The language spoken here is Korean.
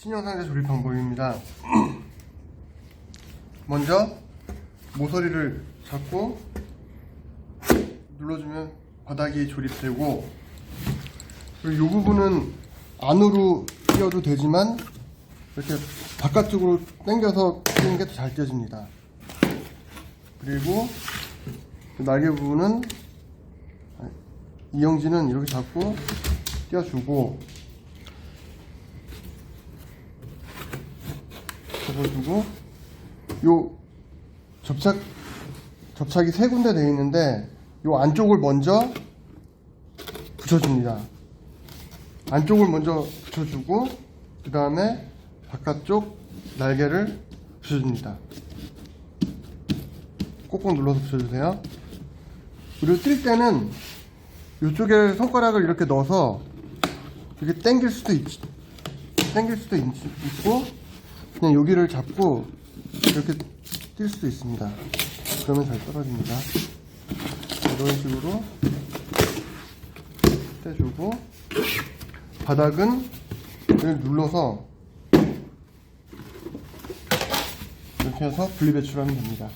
신형상자 조립 방법입니다. 먼저 모서리를 잡고 눌러주면 바닥이 조립되고 그리고 이 부분은 안으로 끼워도 되지만 이렇게 바깥쪽으로 당겨서 끼는 게 더잘 껴집니다. 그리고 그 날개 부분은 이영지는 이렇게 잡고 띄워주고 접어주고 요 접착 접착이 세 군데 되어 있는데 요 안쪽을 먼저 붙여줍니다. 안쪽을 먼저 붙여주고 그 다음에 바깥쪽 날개를 붙여줍니다. 꼭꼭 눌러서 붙여주세요. 그리고 뛸 때는 이쪽에 손가락을 이렇게 넣어서 이렇게 당길 수도 있, 당길 수도 있, 있고 그냥 여기를 잡고 이렇게 뛸 수도 있습니다. 그러면 잘 떨어집니다. 이런 식으로 떼주고 바닥은 눌러서 이렇게 해서 분리 배출하면 됩니다.